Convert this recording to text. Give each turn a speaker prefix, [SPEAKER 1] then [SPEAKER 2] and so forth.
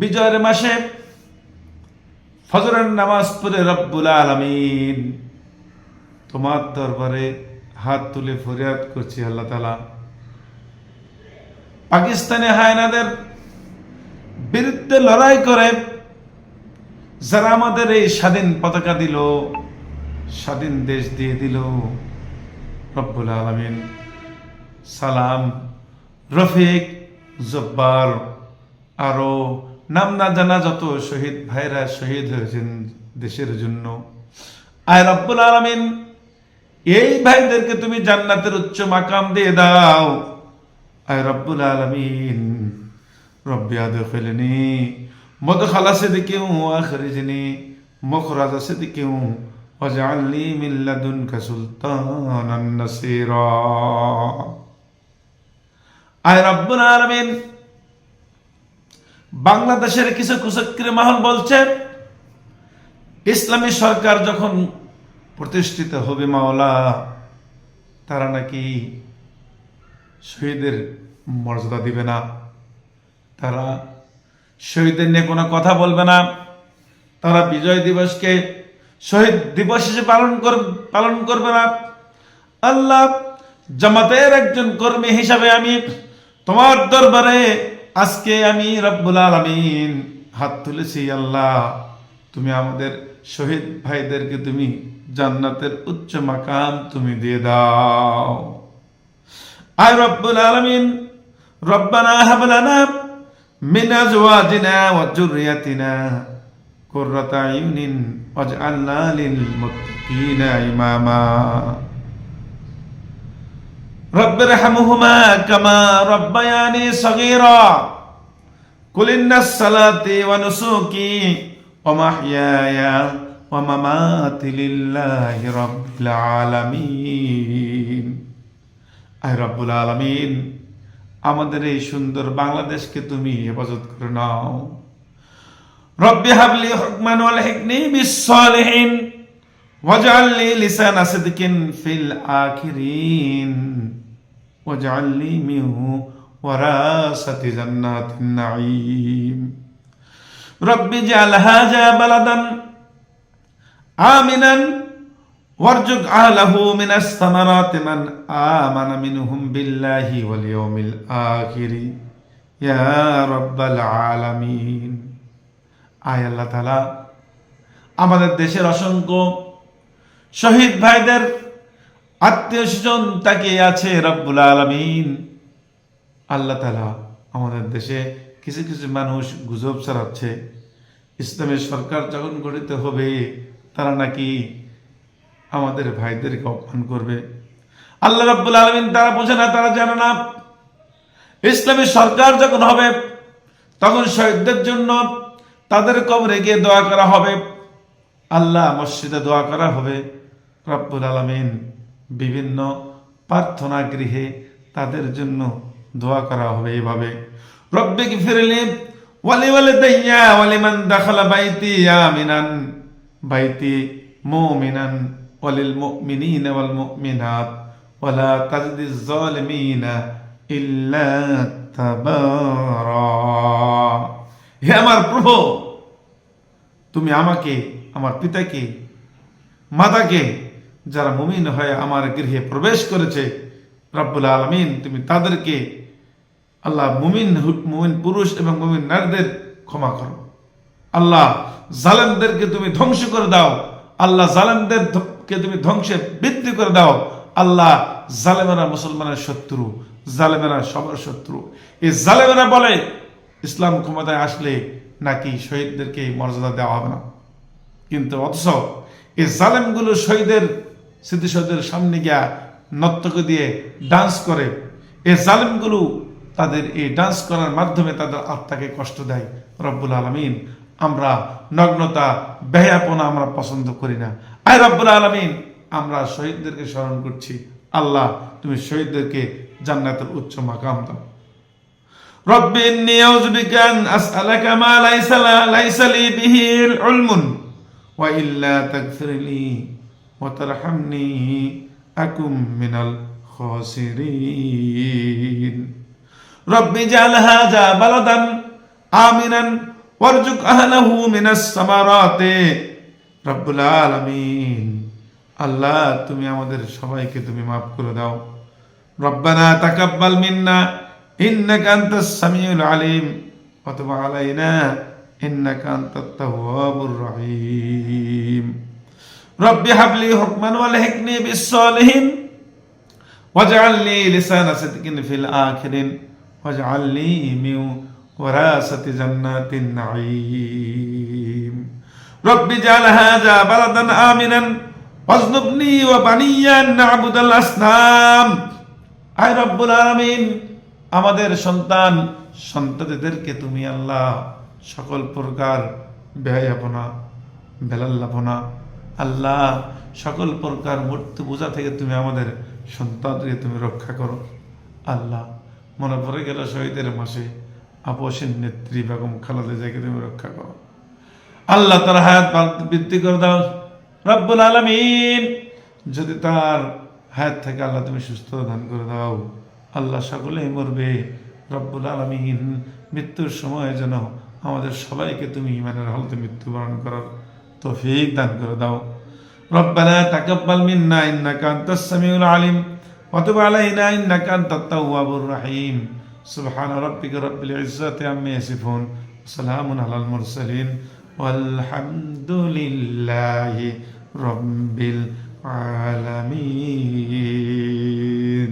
[SPEAKER 1] বিজয়ের মাসে ফজরের নামাজ পড়ে রব্বুল আলমিন। তোমার দরবারে হাত তুলে ফরিয়াদ করছি আল্লাহ তালা পাকিস্তানি হায়নাদের বিরুদ্ধে লড়াই করে যারা আমাদের এই স্বাধীন পতাকা দিল, স্বাধীন দেশ দিয়ে দিল, রব্বুল আলমিন। সালাম, রফিক, জব্বার আরও নাম না জানা যত শহীদ ভাইরা শহীদ হয়েছেন দেশের জন্য। আয় রব্বুল আলমিন, এই ভাইদেরকে তুমি জান্নাতের উচ্চ মাকাম দিয়ে দাও। আয় রব্বুল আলমিন, রব্বি আদখিলনি, মদখালা সিদকিউ আখরিজনি, মখরাজা সিদকিউ ওয়াজআলনি মিন লাদুনকা সুলতানান নাসীরা। আয় রব্বুল আলামিন বাংলাদেশের কিছু কুচক্রী মহল বলছে, ইসলামী সরকার যখন প্রতিষ্ঠিত হবে মাওলা, তারা নাকি শহীদের মর্যাদা দিবে না। তারা শহীদের নিয়ে কোনো কথা বলবে না। তারা বিজয় দিবসকে শহীদ দিবস হিসেবে পালন কর, পালন করবে না। আল্লাহ জামাতের একজন কর্মী হিসাবে আমি তোমার দরবারে আজকে আমি রব্বুল আলমিন হাত তুলেছি আল্লাহ তুমি আমাদের শহীদ ভাইদেরকে তুমি জান্নাতের উচ্চ মাকাম তুমি দিয়ে দাও আয় রব্বুল আলমিন রব্বানা হাবলানা من أزواجنا وذريتنا قرة أعين واجعلنا للمتقين إماما রব্বের হামুহুমা কামা রব্বায়ানি সগীরা। কুল ইন্নাস সালাতি ওয়া নুসুকি ওয়া মাহইয়ায়া ওয়া মামাতি লিল্লাহি রাব্বিল আলামিন। আয় রব্বুল আলামিন, আমাদের এই সুন্দর বাংলাদেশকে তুমি হেফাজত করে নাও। রব্বি হাবলি হুকমান ওয়াল হিকনি বিসসালিহিন ওয়াজআল লি লিসানা সিদকিন ফিল আখিরিন। ওয়াজআলনি মিনহু ওয়ারাসাতি জান্নাতিন নাঈম রব্বি জাল হাজা বালাদান আমিনান وارزق أهله من الثمرات من آمن منهم بالله واليوم الآخر يا رب العالمين আয় আল্লাহ তালা আমাদের দেশের অসংখ্য শহীদ ভাইদের আত্মীয় স্বজন তাকিয়ে আছে রব্বুল আলমিন। আল্লাহ তালা আমাদের দেশে কিছু কিছু মানুষ গুজব ছড়াচ্ছে। ইসলামের সরকার যখন গঠিত হবে, তারা নাকি আমাদের ভাইদেরকে অপমান করবে। আল্লাহ রাব্বুল আলমিন তারা বোঝে না, তারা জানে না। ইসলামী সরকার যখন হবে, তখন শহীদদের জন্য তাদের কবরে গিয়ে দোয়া করা হবে। আল্লাহ মসজিদে দোয়া করা হবে। রব্বুল আলমিন বিভিন্ন প্রার্থনা গৃহে তাদের জন্য দোয়া করা হবে এইভাবে রব্বে কি ফিরলে ওয়ালি ওয়ালে দাইয়া ওয়ালিমান দাখালা বাইতি আমিনান, বাইতি মুমিনান, ওয়ালিল মুমিনিন ওয়াল মুমিনাত, ওয়ালা তাজদি যালিমিনা ইল্লা তাবারা। হে আমার প্রভু, তুমি আমাকে, আমার পিতাকে, মাতাকে যারা মুমিন হয়ে আমার গৃহে প্রবেশ করেছে, রব্বুল আলমিন, তুমি তাদেরকে আল্লাহ মুমিন মুমিন পুরুষ এবং মুমিন নারীদের ক্ষমা করো। আল্লাহ জালেমদেরকে তুমি ধ্বংস করে দাও। আল্লাহ জালেমদের কে তুমি ধ্বংসে বৃদ্ধি করে দাও। আল্লাহ জালেমেরা মুসলমানের শত্রু, জালেমেরা সবার শত্রু। এই জালেমেরা বলে, ইসলাম ক্ষমতায় আসলে নাকি শহীদদেরকে মর্যাদা দেওয়া হবে না? কিন্তু অথচ এই জালেমগুলো শহীদের স্মৃতিসৌধের সামনে গিয়া নর্তকে দিয়ে ডান্স করে এই জালেমগুলো তাদের এই ডান্স করার মাধ্যমে তাদের আত্মাকে কষ্ট দেয় রব্বুল আলমিন আমরা নগ্নতা বেহাপনা আমরা পছন্দ করি না আয় রব্বুল আলমিন আমরা শহীদদেরকে স্মরণ করছি আল্লাহ তুমি শহীদদেরকে জান্নাতের উচ্চ মাকাম দাও رب إني أعوذ بك أن أسألك ما ليس, ليس لي به علم وإلا تغفر لي ওয়াতারহামনি আকুম মিনাল খাসিরিন রব্বি জাল হাযা বালাদান আমিনান ওয়ারজুক আহলাহু মিনাস সামারাতি রব্বুল আল্লাহ, তুমি আমাদের সবাইকে তুমি মাফ করে দাও। রব্বানা তাকাব্বাল মিন্না, ইন্নাকা আনতাস সামিউল আলিম। ওয়া তুব আলাইনা, ইন্নাকা আনতাত তাওয়াবুর রহিম। রব্বি হাবলি হুকমান ওয়াল হিকনি বিসসালিহিন। ওয়াজআল লি লিসানা সিদকিন ফিল আখিরিন। ওয়াজআল লি মিন ওয়ারাসাতি জান্নাতিন নাঈম। রব্বি জাল হাযা বালাদান আমিনান। ওয়াজনুবনি ওয়া বানিয়া নাবুদাল আসনাম। আই রব্বুল আলামিন, আমাদের সন্তান সন্তানদেরকে তুমি আল্লাহ সকল প্রকার ব্যয়াপনা বেলাল্লাপনা আল্লাহ, সকল প্রকার মূর্তি পূজা থেকে তুমি আমাদের সন্তানকে তুমি রক্ষা করো। আল্লাহ, মনে পড়ে গেল শহীদের মাসে আপসের নেত্রী বেগম খালাদা জায়গাকে তুমি রক্ষা করো। আল্লাহ তার হায়াত বৃদ্ধি করে দাও। রব্বুল আলমিন, যদি তার হায়াত থেকে আল্লাহ তুমি সুস্থ দান করে দাও, আল্লাহ সকলেই মরবে। রব্বুল আলমিন, মৃত্যুর সময় যেন আমাদের সবাইকে তুমি ইমানের হালতে মৃত্যুবরণ করার তৌফিক দান করে দাও ربنا تقبل منا انك انت السميع العليم وتب علينا انك انت التواب الرحيم سبحان ربك رب العزه عما يصفون وسلام على المرسلين والحمد لله رب العالمين